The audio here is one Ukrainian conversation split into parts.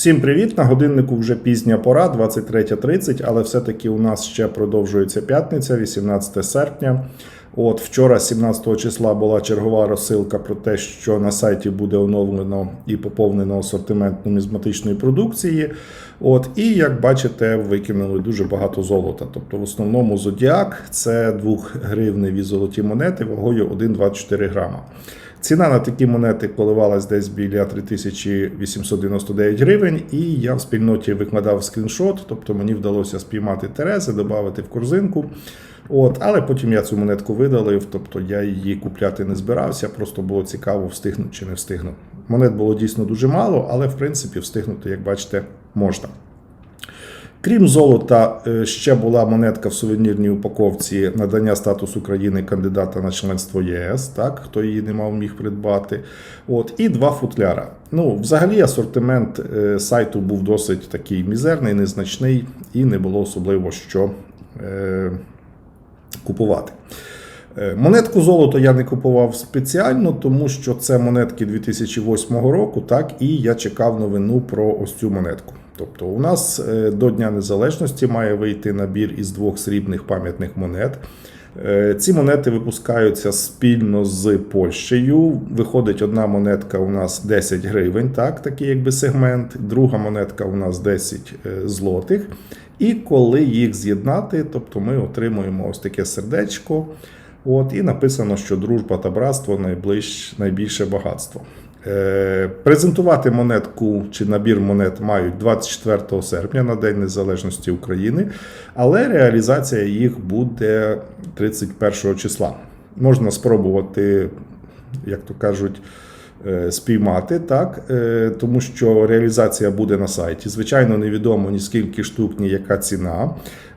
Всім привіт! На годиннику вже пізня пора, 23.30, але все-таки у нас ще продовжується п'ятниця, 18 серпня. От вчора, 17 числа, була чергова розсилка про те, що на сайті буде оновлено і поповнено асортимент нумізматичної продукції. От, і як бачите, викинули дуже багато золота. Тобто, в основному зодіак це 2 гривневі золоті монети вагою 1,24 грама. Ціна на такі монети коливалась десь біля 3899 гривень, і я в спільноті викладав скріншот, тобто мені вдалося спіймати Терези, додати в корзинку. От, але потім я цю монетку видалив, тобто я її купляти не збирався, просто було цікаво, встигну чи не встигну. Монет було дійсно дуже мало, але в принципі встигнути, як бачите, можна. Крім золота, е, ще була монетка в сувенірній упаковці надання статусу країни кандидата на членство ЄС, так хто її не мав міг придбати. От і два футляра. Ну, взагалі, асортимент е, сайту був досить такий мізерний, незначний, і не було особливо що е, купувати. Е, Монетку золото я не купував спеціально, тому що це монетки 2008 року, так і я чекав новину про ось цю монетку. Тобто, у нас е, до Дня Незалежності має вийти набір із двох срібних пам'ятних монет. Е, Ці монети випускаються спільно з Польщею. Виходить одна монетка у нас 10 гривень, так, такий якби сегмент. Друга монетка у нас 10 е, злотих. І коли їх з'єднати, тобто ми отримуємо ось таке сердечко. От, і написано, що дружба та братство найближ, найбільше багатство. Е, презентувати монетку чи набір монет мають 24 серпня на День Незалежності України, але реалізація їх буде 31 числа. Можна спробувати, як то кажуть, спіймати, так, е, тому що реалізація буде на сайті. Звичайно, невідомо ні скільки штук, ні яка ціна.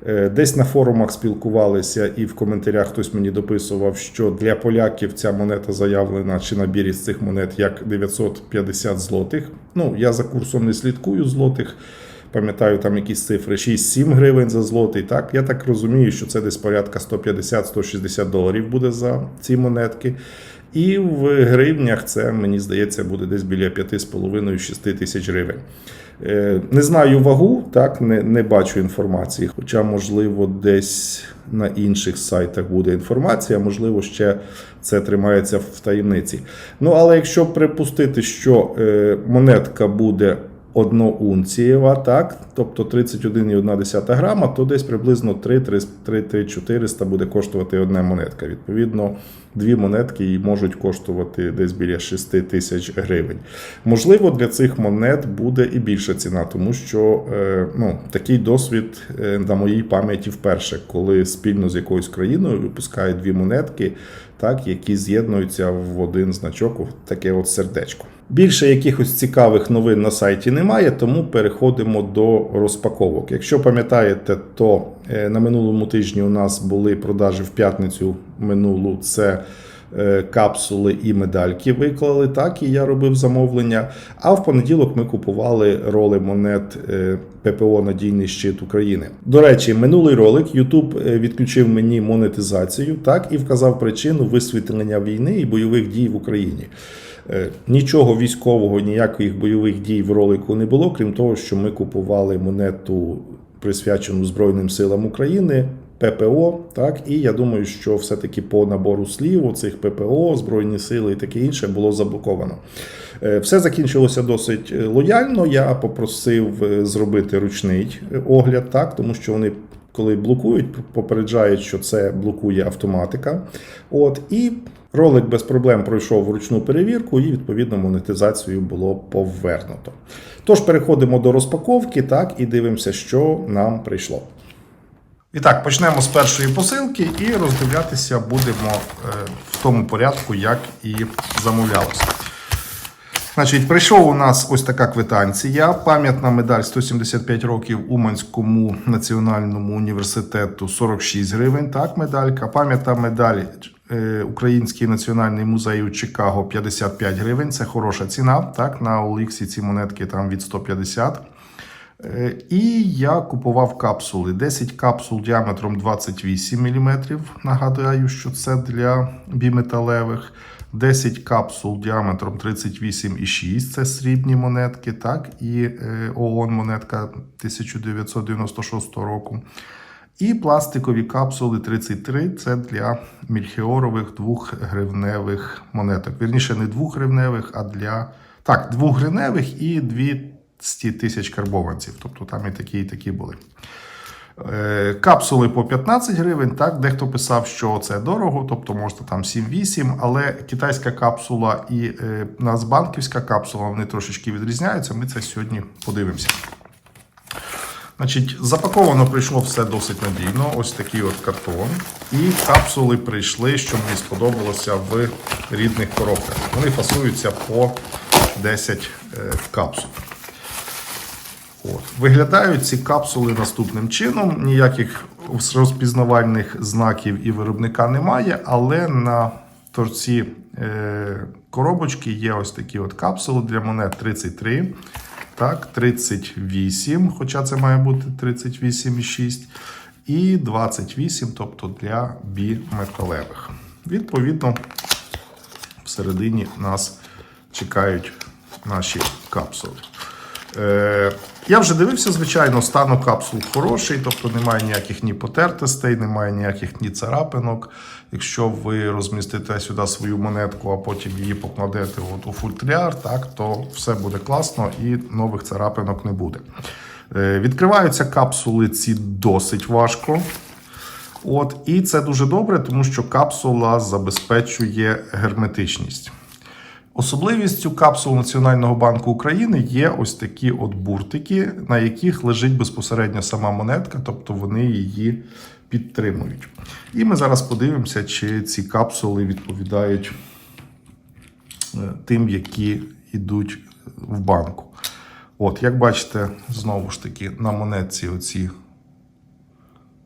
Е, Десь на форумах спілкувалися, і в коментарях хтось мені дописував, що для поляків ця монета заявлена чи набір із цих монет як 950 злотих. Ну, я за курсом не слідкую злотих. Пам'ятаю, там якісь цифри 6-7 гривень за злотий. Так, я так розумію, що це десь порядка 150-160 доларів буде за ці монетки. І в гривнях це, мені здається, буде десь біля 5,5-6 тисяч гривень. Е, Не знаю вагу, так, не, не бачу інформації. Хоча, можливо, десь на інших сайтах буде інформація, можливо, ще це тримається в таємниці. Ну, але якщо припустити, що е, монетка буде одноунцієва, так, тобто 31,1 грама, то десь приблизно 3-400 буде коштувати одна монетка. Відповідно, дві монетки можуть коштувати десь біля 6 тисяч гривень. Можливо, для цих монет буде і більша ціна, тому що е, ну, такий досвід е, на моїй пам'яті вперше, коли спільно з якоюсь країною випускають дві монетки, так, які з'єднуються в один значок, таке от сердечко. Більше якихось цікавих новин на сайті немає, тому переходимо до розпаковок. Якщо пам'ятаєте, то е, на минулому тижні у нас були продажі в п'ятницю минулу. Це е, капсули і медальки виклали, так і я робив замовлення. А в понеділок ми купували роли монет е, ППО Надійний щит України. До речі, минулий ролик YouTube відключив мені монетизацію, так і вказав причину висвітлення війни і бойових дій в Україні. Е, Нічого військового, ніяких бойових дій в ролику не було, крім того, що ми купували монету, присвячену Збройним силам України. ППО, так і я думаю, що все-таки по набору слів у цих ППО, Збройні сили і таке інше було заблоковано. Е, Все закінчилося досить е, лояльно. Я попросив зробити ручний огляд, так, тому що вони. Коли блокують, попереджають, що це блокує автоматика. От і ролик без проблем пройшов ручну перевірку, і відповідно монетизацію було повернуто. Тож переходимо до розпаковки, так і дивимося, що нам прийшло. І так, почнемо з першої посилки і роздивлятися будемо е, в тому порядку, як і замовлялося. Значить, прийшов у нас ось така квитанція. Пам'ятна медаль 175 років Уманському національному університету 46 гривень. Так, медалька. Пам'ятна медаль Український національний музей у Чикаго 55 гривень. Це хороша ціна. Так, на Оліксі ці монетки там від 150. Е, І я купував капсули. 10 капсул діаметром 28 мм. Нагадаю, що це для біметалевих. 10 капсул діаметром 38,6 це срібні монетки, так, і е, ООН монетка 1996 року. І пластикові капсули 33 це для мільхіорових двохгривневих монеток. Вірніше, не двохгривневих, а для. Так, двохгривневих і 200 тисяч карбованців. Тобто там і такі, і такі були. Е, Капсули по 15 гривень. Так, дехто писав, що це дорого, тобто можна там 7-8, але китайська капсула і е, нацбанківська капсула вони трошечки відрізняються. Ми це сьогодні подивимося. Значить, запаковано прийшло все досить надійно. Ось такий от картон. І капсули прийшли, що мені сподобалося в рідних коробках. Вони фасуються по 10 е, капсул. От. Виглядають ці капсули наступним чином. Ніяких розпізнавальних знаків і виробника немає, але на торці е, коробочки є ось такі от капсули для монет 33. Так, 38, хоча це має бути 38,6. І 28, тобто для біметалевих. Відповідно, всередині нас чекають наші капсули. Е, я вже дивився, звичайно, стан капсул хороший, тобто немає ніяких ні потертостей, немає ніяких ні царапинок. Якщо ви розмістите сюди свою монетку, а потім її покладете от у футляр, так, то все буде класно і нових царапинок не буде. Е, відкриваються капсули ці досить важко. От, і це дуже добре, тому що капсула забезпечує герметичність. Особливістю капсул Національного банку України є ось такі от буртики, на яких лежить безпосередньо сама монетка, тобто вони її підтримують. І ми зараз подивимося, чи ці капсули відповідають е, тим, які йдуть в банку. От, як бачите, знову ж таки, на монетці оці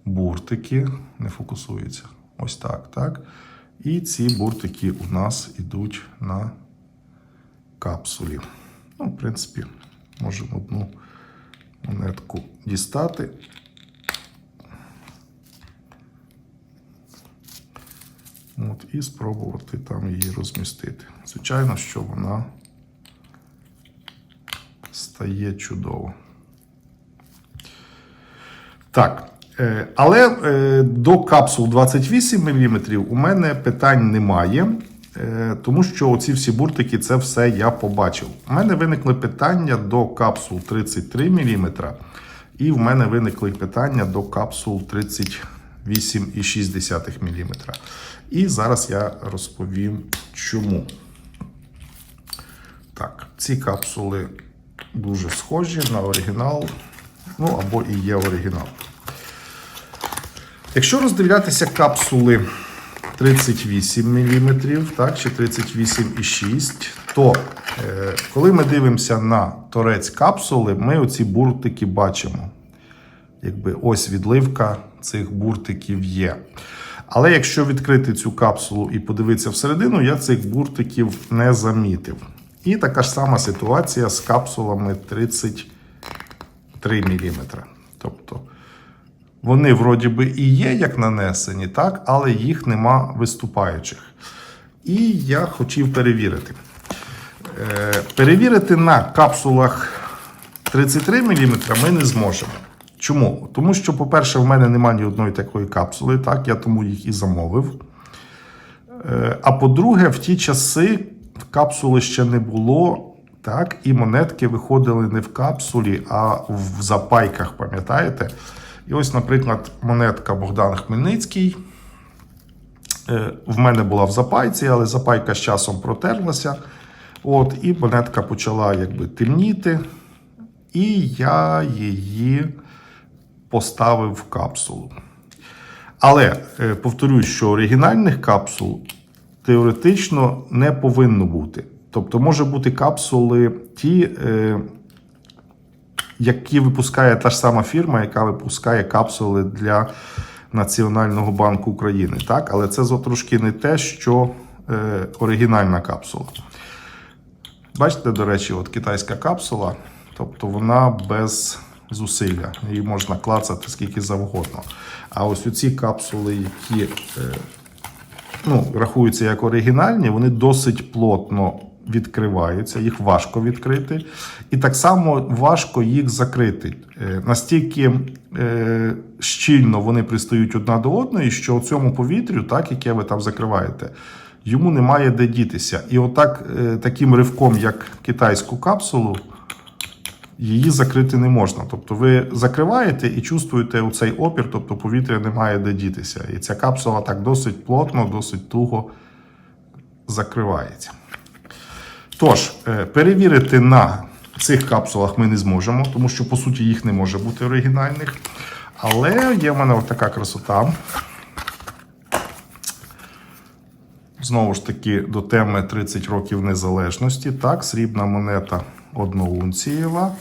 буртики не фокусуються. Ось так, так. І ці буртики у нас йдуть на капсулі. Ну, в принципі, можемо одну монетку дістати. От, і спробувати там її розмістити. Звичайно, що вона стає чудово. Так. е, Але е, до капсул 28 мм у мене питань немає. Е, Тому що оці всі буртики, це все я побачив. У мене виникли питання до капсул 33 мм, і в мене виникли питання до капсул 38,6 мм. І зараз я розповім чому. Так, ці капсули дуже схожі на оригінал, ну або і є оригінал. Якщо роздивлятися капсули 38 мм, так, чи 38,6, то е, коли ми дивимося на торець капсули, ми оці буртики бачимо. Якби ось відливка цих буртиків є. Але якщо відкрити цю капсулу і подивитися всередину, я цих буртиків не замітив. І така ж сама ситуація з капсулами 33 мм. Тобто вони вроді би і є як нанесені, так, але їх нема виступаючих. І я хотів перевірити. Е, перевірити на капсулах 33 мм ми не зможемо. Чому? Тому що, по-перше, в мене немає ні одної такої капсули, так, я тому їх і замовив. Е, а по-друге, в ті часи капсули ще не було, так, і монетки виходили не в капсулі, а в запайках, пам'ятаєте? І ось, наприклад, монетка Богдан Хмельницький. Е, В мене була в запайці, але запайка з часом протерлася. От, І монетка почала якби темніти. І я її поставив капсулу. Але е, повторюсь, що оригінальних капсул теоретично не повинно бути. Тобто, може бути капсули ті, е, які випускає та ж сама фірма, яка випускає капсули для Національного банку України. Так? Але це трошки не те, що е, оригінальна капсула. Бачите, до речі, от китайська капсула, тобто вона без зусилля. Її можна клацати скільки завгодно. А ось оці капсули, які е, ну, рахуються як оригінальні, вони досить плотно відкриваються, їх важко відкрити. І так само важко їх закрити. Е, Настільки е, щільно вони пристають одна до одної, що у цьому повітрю, так, яке ви там закриваєте, йому немає де дітися. І отак, таким ривком, як китайську капсулу, її закрити не можна. Тобто ви закриваєте і чувствуєте у цей опір, тобто повітря немає де дітися. І ця капсула так досить плотно, досить туго закривається. Тож, е, перевірити на цих капсулах ми не зможемо, тому що, по суті, їх не може бути оригінальних. Але є в мене така красота. Знову ж таки, до теми 30 років незалежності. Так, срібна монета одноунцієва.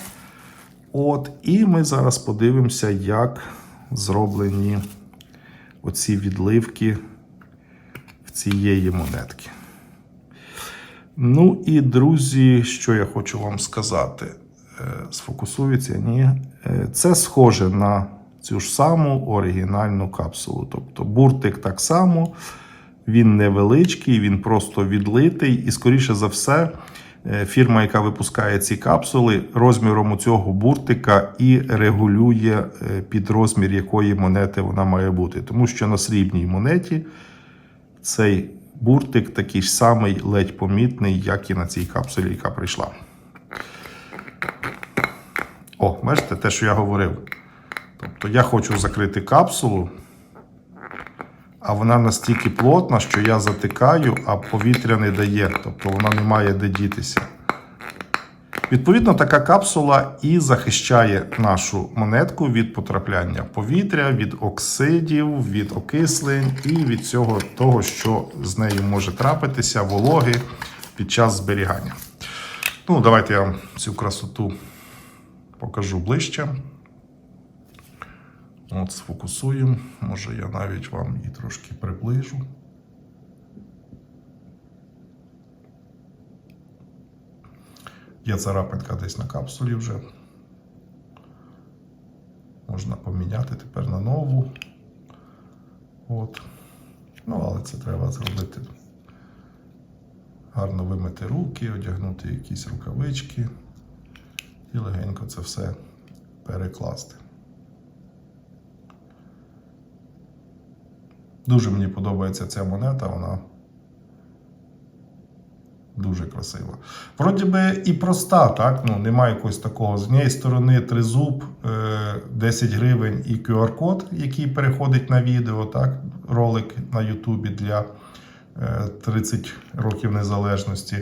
От, і ми зараз подивимося, як зроблені оці відливки в цієї монетки. Ну і друзі, що я хочу вам сказати. Е, Сфокусується, ні. Е, Це схоже на цю ж саму оригінальну капсулу. Тобто буртик так само, він невеличкий, він просто відлитий, і, скоріше за все, фірма, яка випускає ці капсули, розміром у цього буртика і регулює е, під розмір якої монети вона має бути. Тому що на срібній монеті цей буртик такий ж самий, ледь помітний, як і на цій капсулі, яка прийшла. О, бачите, те, що я говорив. Тобто я хочу закрити капсулу, а вона настільки плотна, що я затикаю, а повітря не дає. Тобто вона не має де дітися. Відповідно, така капсула і захищає нашу монетку від потрапляння повітря, від оксидів, від окислень і від всього того, що з нею може трапитися, вологи під час зберігання. Ну, давайте я вам цю красоту покажу ближче. От, сфокусуємо. Може, я навіть вам її трошки приближу. Є царапинка десь на капсулі вже. Можна поміняти тепер на нову. От. Ну, але це треба зробити. Гарно вимити руки, одягнути якісь рукавички і легенько це все перекласти. Дуже мені подобається ця монета, вона дуже красива. Вроді би і проста, так? Ну, немає якогось такого. З однієї сторони тризуб, е, 10 гривень і QR-код, який переходить на відео, так? ролик на Ютубі для е, 30 років незалежності.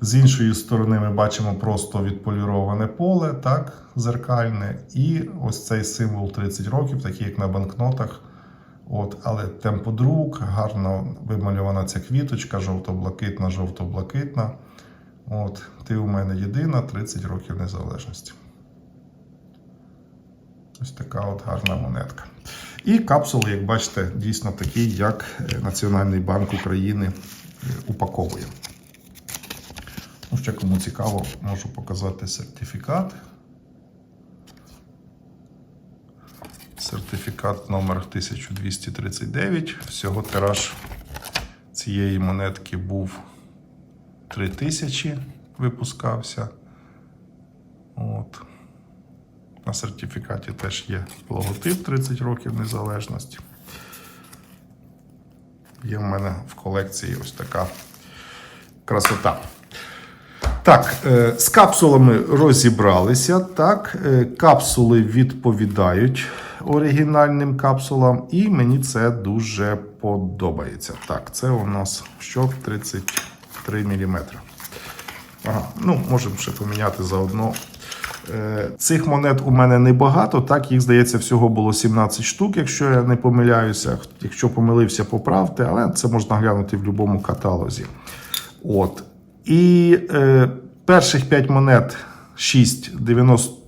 З іншої сторони, ми бачимо просто відполіроване поле, так, зеркальне, і ось цей символ 30 років, такий як на банкнотах. От, але темподрук, гарно вимальована ця квіточка, жовто-блакитна, жовто-блакитна. От, ти у мене єдина 30 років незалежності. Ось така от гарна монетка. І капсули, як бачите, дійсно такі, як е, Національний банк України е, упаковує. Ну, ще кому цікаво, можу показати сертифікат. Сертифікат номер 1239. Всього тираж цієї монетки був 3000 випускався. От. На сертифікаті теж є логотип 30 років незалежності. Є в мене в колекції ось така красота. Так, е, з капсулами розібралися. Так, е, капсули відповідають оригінальним капсулам, і мені це дуже подобається. Так, це у нас що 33 мм. Ага, ну, можемо ще поміняти заодно. Е, Цих монет у мене небагато, так, їх здається, всього було 17 штук, якщо я не помиляюся. Якщо помилився, поправте, але це можна глянути в будь-якому каталозі. От. І е, перших 5 монет 6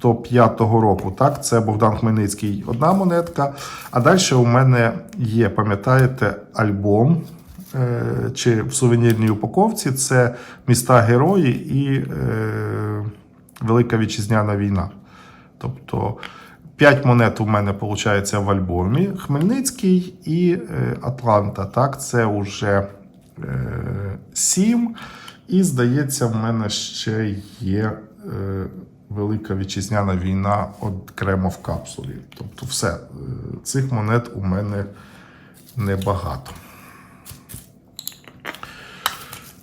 95-го року. Так, це Богдан Хмельницький одна монетка. А далі у мене є, пам'ятаєте, альбом. е, Чи в сувенірній упаковці це міста герої і е, Велика Вітчизняна війна. Тобто 5 монет у мене виходить в альбомі. Хмельницький і е, Атланта. Так, це вже е, 7. І, здається, в мене ще є Велика вітчизняна війна окремо в капсулі. Тобто, все. Е, Цих монет у мене небагато.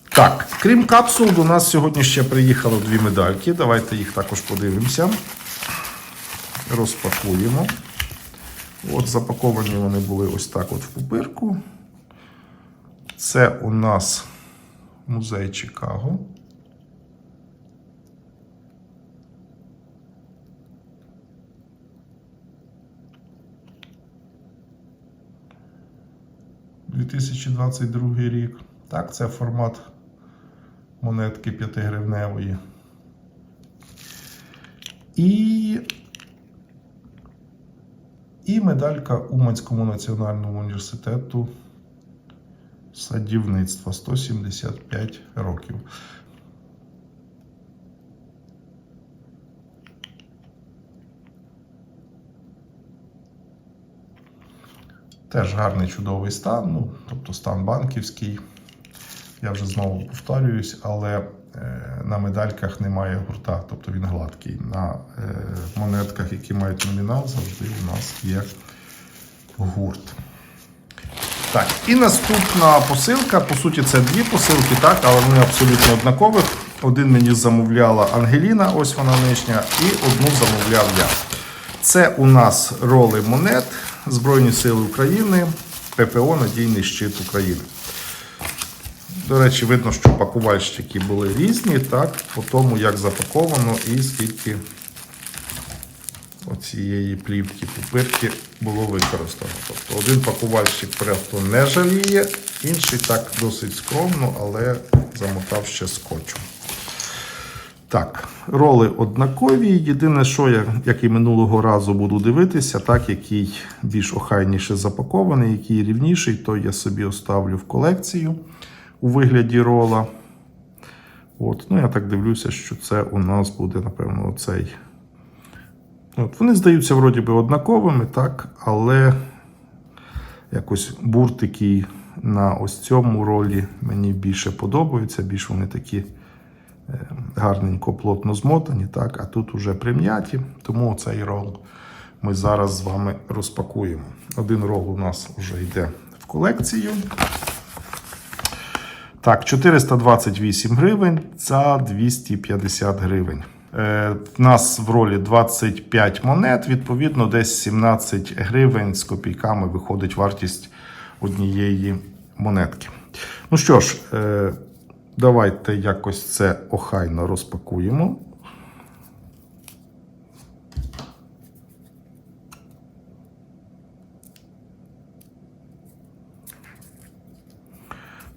Так, крім капсул, до нас сьогодні ще приїхало дві медальки. Давайте їх також подивимося. Розпакуємо. От запаковані вони були ось так от в пупирку. Це у нас музей Чикаго. «2022 рік. Так, це формат монетки 5-гривневої. І, і медалька Уманському національному університету садівництва 175 років. Теж гарний чудовий стан, ну, тобто стан банківський. Я вже знову повторююсь, але е, на медальках немає гурта, тобто він гладкий. На е, монетках, які мають номінал, завжди у нас є гурт. Так, і наступна посилка. По суті, це дві посилки, так, але вони абсолютно однакові. Один мені замовляла Ангеліна, ось вона нижня, і одну замовляв я. Це у нас роли монет Збройні Сили України, ППО Надійний щит України. До речі, видно, що пакувальщики були різні, так, по тому, як запаковано і скільки оцієї плівки пупирки було використано. Тобто один пакувальщик просто не жаліє, інший так досить скромно, але замотав ще скотчем. Так, роли однакові. Єдине, що я, як і минулого разу, буду дивитися, так, який більш охайніше запакований, який рівніший, то я собі оставлю в колекцію у вигляді рола. От, ну, я так дивлюся, що це у нас буде, напевно, оцей. От, вони здаються вроді би однаковими, так, але якось буртики на ось цьому ролі мені більше подобаються, більш вони такі гарненько, плотно змотані, так, а тут уже прим'яті, тому цей рол ми зараз з вами розпакуємо. Один рол у нас вже йде в колекцію. Так, 428 гривень за 250 гривень. Е, нас в ролі 25 монет, відповідно, десь 17 гривень з копійками виходить вартість однієї монетки. Ну що ж, е, давайте якось це охайно розпакуємо.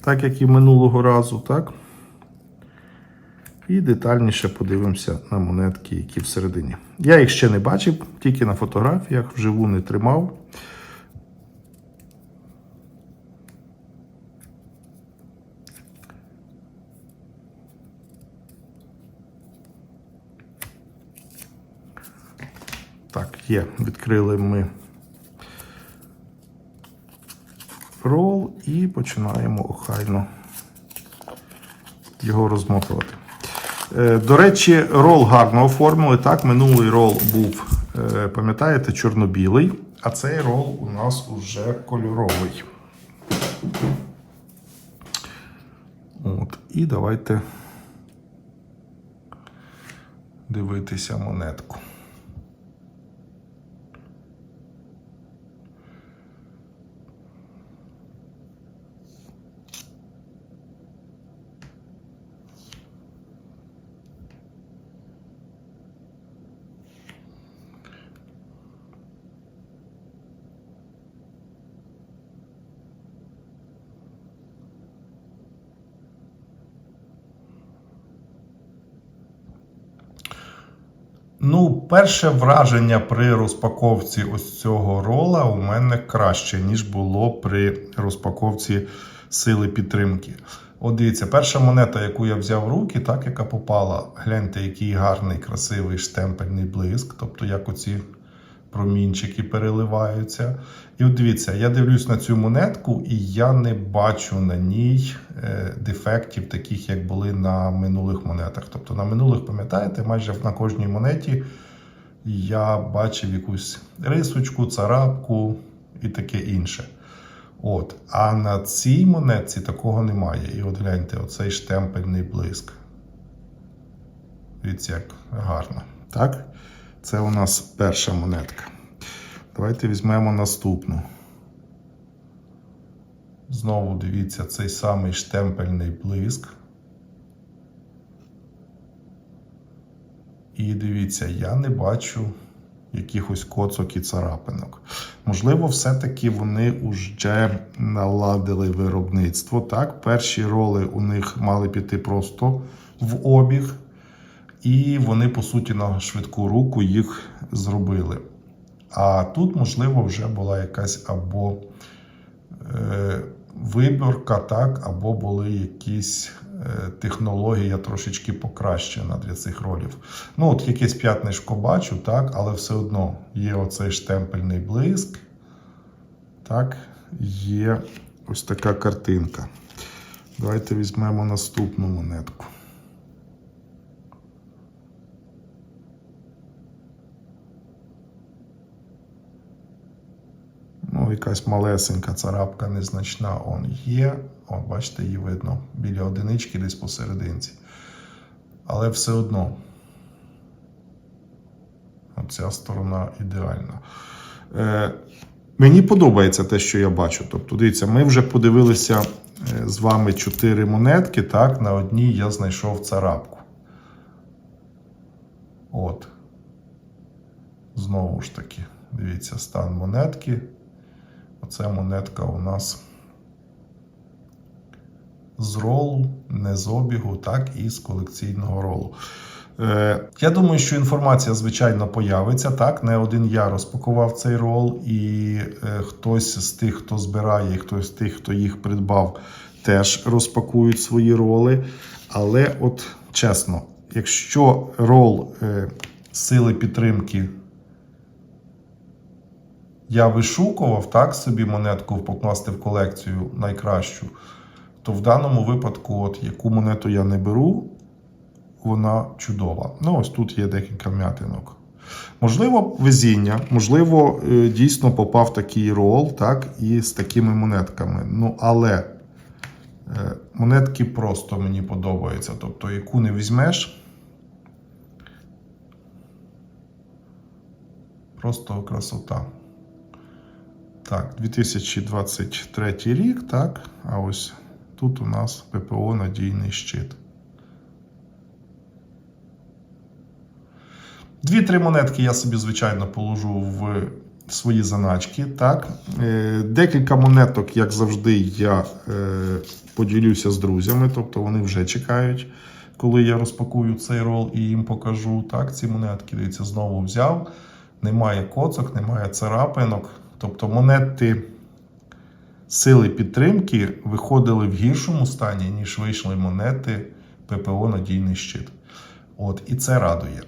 Так як і минулого разу, так? І детальніше подивимося на монетки, які всередині. Я їх ще не бачив, тільки на фотографіях, вживу не тримав. Так, є, відкрили ми рол і починаємо охайно його розмотувати. Е, До речі, рол гарно оформили. Так, минулий рол був, е, пам'ятаєте, чорно-білий, а цей рол у нас уже кольоровий. От, І давайте дивитися монетку. Ну, перше враження при розпаковці ось цього рола у мене краще, ніж було при розпаковці сили підтримки. От дивіться, перша монета, яку я взяв в руки, так яка попала, гляньте, який гарний, красивий штемпельний блиск. Тобто, як оці промінчики переливаються. І от дивіться, я дивлюсь на цю монетку, і я не бачу на ній е, дефектів, таких як були на минулих монетах. Тобто на минулих, пам'ятаєте, майже на кожній монеті я бачив якусь рисочку, царапку і таке інше. От. А на цій монетці такого немає. І от гляньте, оцей штемпельний блиск. Дивіться, як гарно. Так? Це у нас перша монетка. Давайте візьмемо наступну. Знову дивіться цей самий штемпельний блиск. І дивіться, я не бачу якихось коцок і царапинок. Можливо, все-таки вони вже наладили виробництво. Так, перші роли у них мали піти просто в обіг, і вони, по суті, на швидку руку їх зробили. А тут, можливо, вже була якась або е, виборка, так, або були якісь е, технологія трошечки покращена для цих ролів. Ну, от якесь п'ятнишко бачу, так, але все одно є оцей штемпельний блиск. Так, є ось така картинка. Давайте візьмемо наступну монетку. Ну, якась малесенька царапка незначна он є. О, бачите, її видно біля одинички десь посерединці. Але все одно ця сторона ідеальна. Е, мені подобається те, що я бачу. Тобто, дивіться, ми вже подивилися е, з вами чотири монетки. Так, на одній я знайшов царапку. От. Знову ж таки, дивіться, стан монетки. Оце монетка у нас з ролу, не з обігу, так і з колекційного ролу. Е, я думаю, що інформація, звичайно, появиться. Так, не один я розпакував цей рол, і е, хтось з тих, хто збирає, і хтось з тих, хто їх придбав, теж розпакують свої роли. Але, от чесно, якщо рол е, сили підтримки я вишукував так собі монетку покласти в колекцію найкращу, то в даному випадку, от яку монету я не беру, вона чудова. Ну, ось тут є декілька м'ятинок. Можливо, везіння, можливо, е, дійсно попав такий рол, так, і з такими монетками. Ну, але е, монетки просто мені подобаються. Тобто, яку не візьмеш. Просто красота. Так, 2023 рік, так. А ось тут у нас ППО надійний щит. Дві-три монетки я собі, звичайно, положу в свої заначки. Так. Е, Декілька монеток, як завжди, я е, поділюся з друзями, тобто вони вже чекають, коли я розпакую цей рол і їм покажу. Так, ці монетки, дивіться, знову взяв. Немає коцок, немає царапинок. Тобто монети сили підтримки виходили в гіршому стані, ніж вийшли монети ППО Надійний щит. От, І це радує.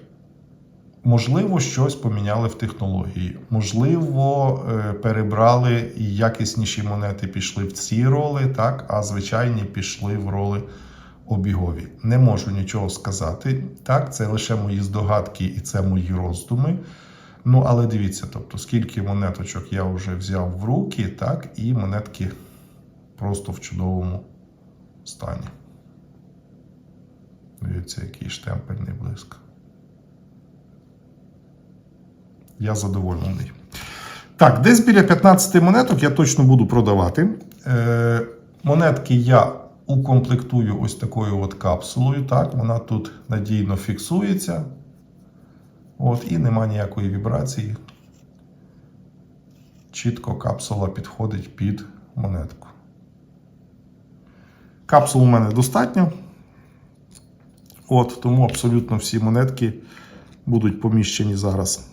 Можливо, щось поміняли в технології. Можливо, е, перебрали і якісніші монети пішли в ці роли, так, а звичайні пішли в роли обігові. Не можу нічого сказати. Так, це лише мої здогадки і це мої роздуми. Ну, але дивіться, тобто, скільки монеточок я вже взяв в руки, так, і монетки просто в чудовому стані. Дивіться, який штемпельний блиск. Я задоволений. Так, десь біля 15 монеток я точно буду продавати. Е, Монетки я укомплектую ось такою от капсулою. Так, Вона тут надійно фіксується. От, І нема ніякої вібрації. Чітко капсула підходить під монетку. Капсул у мене достатньо. От, Тому абсолютно всі монетки будуть поміщені зараз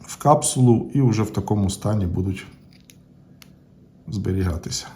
в капсулу і вже в такому стані будуть зберігатися.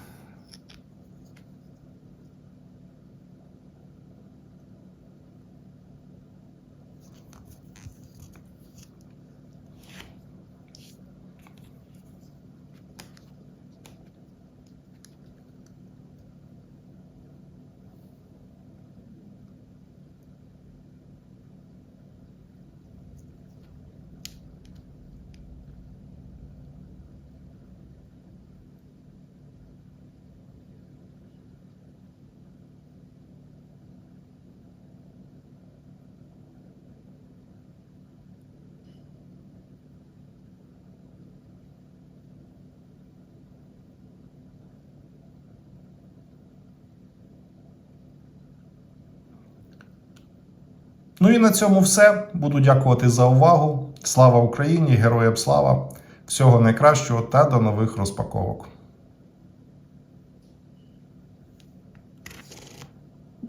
Ну і на цьому все. Буду дякувати за увагу. Слава Україні! Героям слава! Всього найкращого та до нових розпаковок.